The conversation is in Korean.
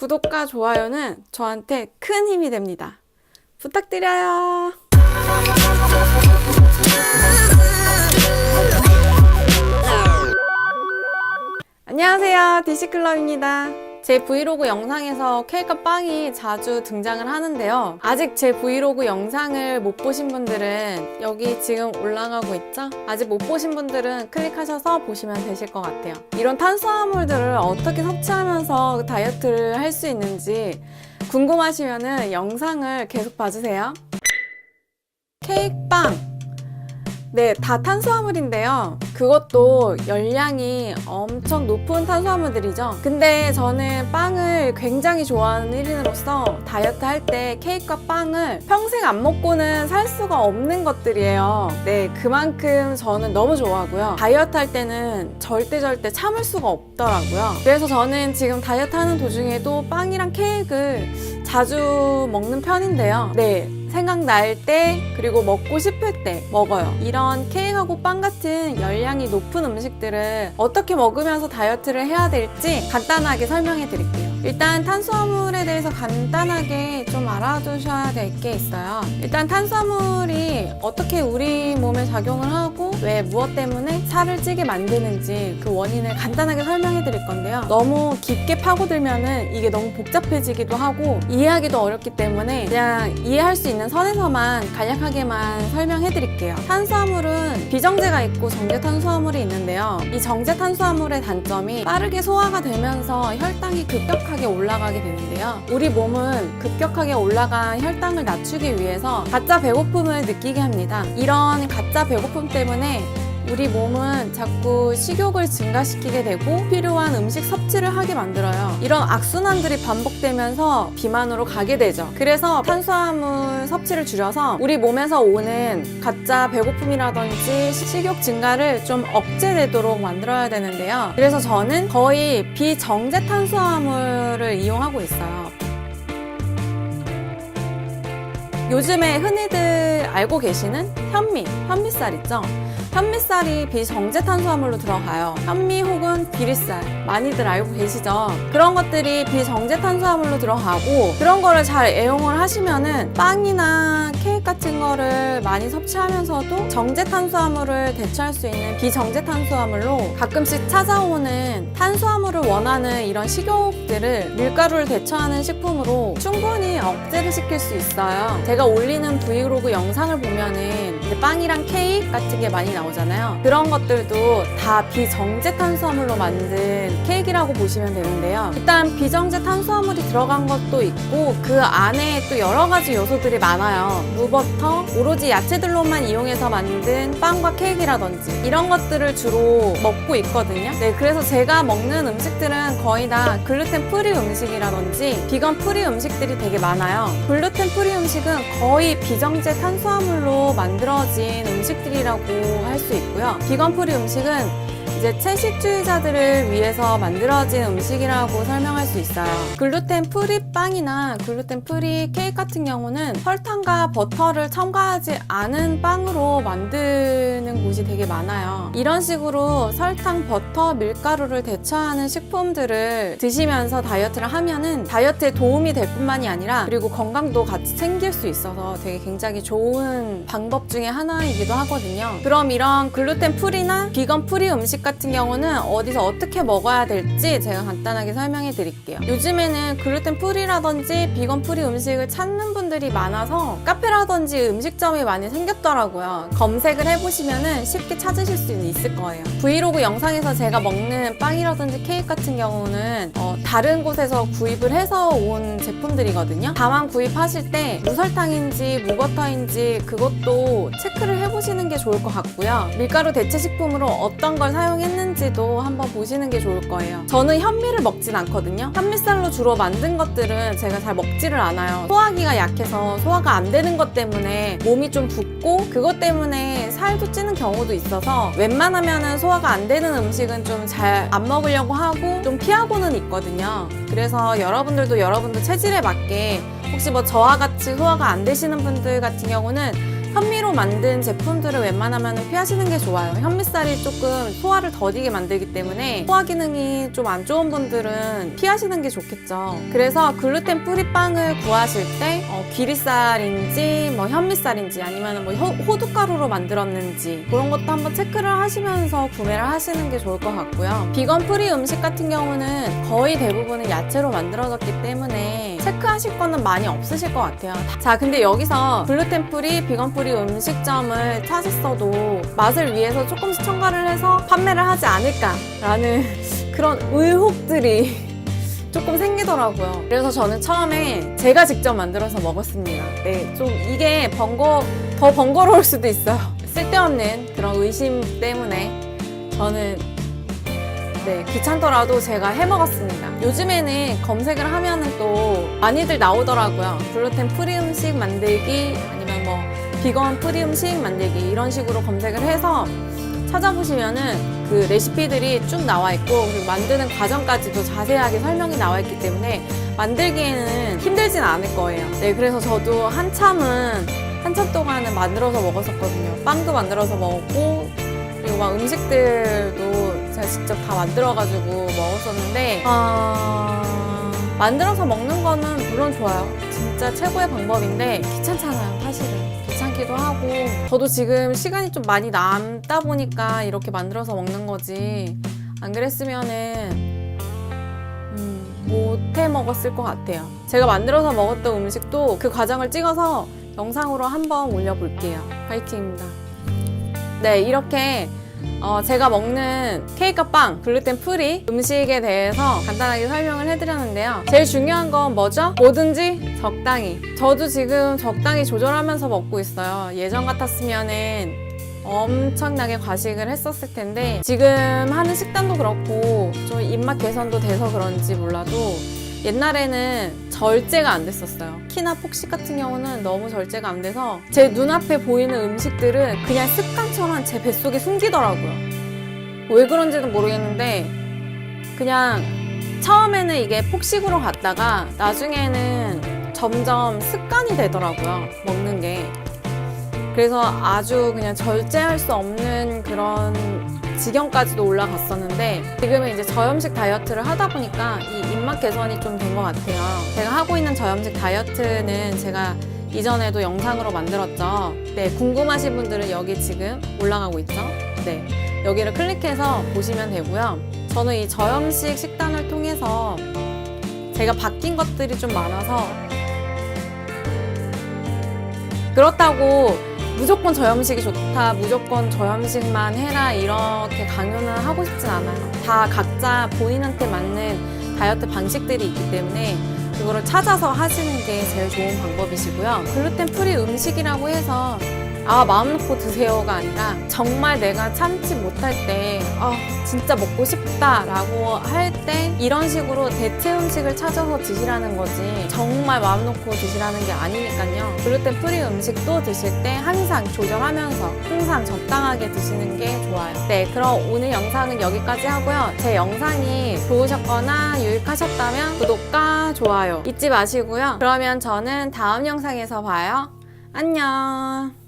구독과 좋아요는 저한테 큰 힘이 됩니다. 부탁드려요. 안녕하세요. 디시클럽입니다. 제 브이로그 영상에서 케이크와 빵이 자주 등장을 하는데요. 아직 제 브이로그 영상을 못 보신 분들은 여기 지금 올라가고 있죠? 아직 못 보신 분들은 클릭하셔서 보시면 되실 것 같아요. 이런 탄수화물들을 어떻게 섭취하면서 다이어트를 할 수 있는지 궁금하시면 영상을 계속 봐주세요. 케이크 빵. 네, 다 탄수화물인데요. 그것도 열량이 엄청 높은 탄수화물들이죠. 근데 저는 빵을 굉장히 좋아하는 1인으로서 다이어트 할 때 케이크와 빵을 평생 안 먹고는 살 수가 없는 것들이에요. 네, 그만큼 저는 너무 좋아하고요. 다이어트 할 때는 절대 절대 참을 수가 없더라고요. 그래서 저는 지금 다이어트 하는 도중에도 빵이랑 케이크를 자주 먹는 편인데요. 네. 생각날 때 그리고 먹고 싶을 때 먹어요. 이런 케이크하고 빵 같은 열량이 높은 음식들을 어떻게 먹으면서 다이어트를 해야 될지 간단하게 설명해 드릴게요. 일단 탄수화물에 대해서 간단하게 좀 알아두셔야 될 게 있어요. 일단 탄수화물이 어떻게 우리 몸에 작용을 하고 왜 무엇 때문에 살을 찌게 만드는지 그 원인을 간단하게 설명해 드릴 건데요. 너무 깊게 파고들면은 이게 너무 복잡해지기도 하고 이해하기도 어렵기 때문에 그냥 이해할 수 있는 선에서만 간략하게만 설명해 드릴게요. 탄수화물은 비정제가 있고 정제 탄수화물이 있는데요. 이 정제 탄수화물의 단점이 빠르게 소화가 되면서 혈당이 급격하게 올라가게 되는데요. 우리 몸은 급격하게 올라간 혈당을 낮추기 위해서 가짜 배고픔을 느끼게 합니다. 이런 가짜 배고픔 때문에 우리 몸은 자꾸 식욕을 증가시키게 되고 필요한 음식 섭취를 하게 만들어요. 이런 악순환들이 반복되면서 비만으로 가게 되죠. 그래서 탄수화물 섭취를 줄여서 우리 몸에서 오는 가짜 배고픔이라든지 식욕 증가를 좀 억제되도록 만들어야 되는데요. 그래서 저는 거의 비정제 탄수화물을 이용하고 있어요. 요즘에 흔히들 알고 계시는 현미, 현미쌀 있죠? 현미쌀이 비정제 탄수화물로 들어가요. 현미 혹은 비리쌀 많이들 알고 계시죠? 그런 것들이 비정제 탄수화물로 들어가고 그런 거를 잘 애용을 하시면은 빵이나 케이크 같은 거를 많이 섭취하면서도 정제 탄수화물을 대체할 수 있는 비정제 탄수화물로 가끔씩 찾아오는 탄수화물을 원하는 이런 식욕들을 밀가루를 대처하는 식품으로 충분히 억제를 시킬 수 있어요. 제가 올리는 브이로그 영상을 보면은 빵이랑 케이크 같은 게 많이 나오잖아요. 그런 것들도 다 비정제 탄수화물로 만든 케이크라고 보시면 되는데요. 일단 비정제 탄수화물이 들어간 것도 있고 그 안에 또 여러 가지 요소들이 많아요. 무버터, 오로지 야채들로만 이용해서 만든 빵과 케이크라든지 이런 것들을 주로 먹고 있거든요. 네, 그래서 제가 먹는 음식들은 거의 다 글루텐 프리 음식이라든지 비건 프리 음식들이 되게 많아요. 글루텐 프리 음식은 거의 비정제 탄수화물로 만들어진 음식들이라고 할수 있고요. 비건 프리 음식은 이제 채식주의자들을 위해서 만들어진 음식이라고 설명할 수 있어요. 글루텐 프리 빵이나 글루텐 프리 케이크 같은 경우는 설탕과 버터를 첨가하지 않은 빵으로 만드는 곳이 되게 많아요. 이런 식으로 설탕, 버터, 밀가루를 대처하는 식품들을 드시면서 다이어트를 하면은 다이어트에 도움이 될 뿐만이 아니라 그리고 건강도 같이 챙길 수 있어서 되게 굉장히 좋은 방법 중에 하나이기도 하거든요. 그럼 이런 글루텐 프리나 비건 프리 음식 같은 경우는 어디서 어떻게 먹어야 될지 제가 간단하게 설명해 드릴게요. 요즘에는 글루텐 프리라든지 비건 프리 음식을 찾는 분들이 많아서 카페라든지 음식점이 많이 생겼더라고요. 검색을 해보시면은 쉽게 찾으실 수 있을 거예요. 브이로그 영상에서 제가 먹는 빵이라든지 케이크 같은 경우는 어, 다른 곳에서 구입을 해서 온 제품들이거든요. 다만 구입하실 때 무설탕인지 무버터인지 그것도 체크를 해보시는 게 좋을 것 같고요. 밀가루 대체 식품으로 어떤 걸 사용 했는지도 한번 보시는 게 좋을 거예요. 저는 현미를 먹진 않거든요. 현미쌀로 주로 만든 것들은 제가 잘 먹지를 않아요. 소화기가 약해서 소화가 안 되는 것 때문에 몸이 좀 붓고 그것 때문에 살도 찌는 경우도 있어서 웬만하면은 소화가 안 되는 음식은 좀 잘 안 먹으려고 하고 좀 피하고는 있거든요. 그래서 여러분들도 여러분들 체질에 맞게 혹시 뭐 저와 같이 소화가 안 되시는 분들 같은 경우는 현미로 만든 제품들을 웬만하면 피하시는 게 좋아요. 현미쌀이 조금 소화를 더디게 만들기 때문에 소화 기능이 좀 안 좋은 분들은 피하시는 게 좋겠죠. 그래서 글루텐 프리 빵을 구하실 때 어, 귀리쌀인지 뭐 현미쌀인지 아니면 뭐 호- 호두가루로 만들었는지 그런 것도 한번 체크를 하시면서 구매를 하시는 게 좋을 것 같고요. 비건 프리 음식 같은 경우는 거의 대부분은 야채로 만들어졌기 때문에 체크하실 거는 많이 없으실 것 같아요. 자, 근데 여기서 글루텐 프리, 비건 프리 음식점을 찾았어도 맛을 위해서 조금씩 첨가를 해서 판매를 하지 않을까라는 그런 의혹들이 조금 생기더라고요. 그래서 저는 처음에 제가 직접 만들어서 먹었습니다. 네, 좀 이게 번거, 더 번거로울 수도 있어요. 쓸데없는 그런 의심 때문에 저는 네, 귀찮더라도 제가 해 먹었습니다. 요즘에는 검색을 하면은 또 많이들 나오더라고요. 글루텐 프리 음식 만들기 아니면 뭐 비건 프리 음식 만들기 이런 식으로 검색을 해서 찾아보시면은 그 레시피들이 쭉 나와 있고 그리고 만드는 과정까지도 자세하게 설명이 나와 있기 때문에 만들기에는 힘들진 않을 거예요. 네, 그래서 저도 한참은 한참 동안은 만들어서 먹었었거든요. 빵도 만들어서 먹었고 그리고 막 음식들도 제가 직접 다 만들어가지고 먹었었는데 아... 만들어서 먹는 거는 물론 좋아요. 진짜 최고의 방법인데 귀찮잖아요, 사실은. 귀찮기도 하고 저도 지금 시간이 좀 많이 남다 보니까 이렇게 만들어서 먹는 거지 안 그랬으면은 음, 못해 먹었을 것 같아요. 제가 만들어서 먹었던 음식도 그 과정을 찍어서 영상으로 한번 올려볼게요. 화이팅입니다. 네, 이렇게 어, 제가 먹는 케이크와 빵, 글루텐 프리 음식에 대해서 간단하게 설명을 해드렸는데요. 제일 중요한 건 뭐죠? 뭐든지 적당히. 저도 지금 적당히 조절하면서 먹고 있어요. 예전 같았으면은 엄청나게 과식을 했었을 텐데 지금 하는 식단도 그렇고 좀 입맛 개선도 돼서 그런지 몰라도 옛날에는 절제가 안 됐었어요. 키나 폭식 같은 경우는 너무 절제가 안 돼서 제 눈앞에 보이는 음식들은 그냥 습관처럼 제 뱃속에 숨기더라고요. 왜 그런지는 모르겠는데 그냥 처음에는 이게 폭식으로 갔다가 나중에는 점점 습관이 되더라고요. 먹는 게. 그래서 아주 그냥 절제할 수 없는 그런 지경까지도 올라갔었는데 지금은 이제 저염식 다이어트를 하다 보니까 이 입맛 개선이 좀 된 것 같아요. 제가 하고 있는 저염식 다이어트는 제가 이전에도 영상으로 만들었죠. 네, 궁금하신 분들은 여기 지금 올라가고 있죠. 네, 여기를 클릭해서 보시면 되고요. 저는 이 저염식 식단을 통해서 제가 바뀐 것들이 좀 많아서 그렇다고 무조건 저염식이 좋다, 무조건 저염식만 해라 이렇게 강요는 하고 싶진 않아요. 다 각자 본인한테 맞는 다이어트 방식들이 있기 때문에 그거를 찾아서 하시는 게 제일 좋은 방법이시고요. 글루텐 프리 음식이라고 해서 아 마음 놓고 드세요가 아니라 정말 내가 참지 못할 때 아 진짜 먹고 싶다라고 할 때 이런 식으로 대체 음식을 찾아서 드시라는 거지. 정말 마음 놓고 드시라는 게 아니니까요. 글루텐 프리 음식도 드실 때 항상 조절하면서 항상 적당하게 드시는 게 좋아요. 네 그럼 오늘 영상은 여기까지 하고요. 제 영상이 좋으셨거나 유익하셨다면 구독과 좋아요 잊지 마시고요. 그러면 저는 다음 영상에서 봐요. 안녕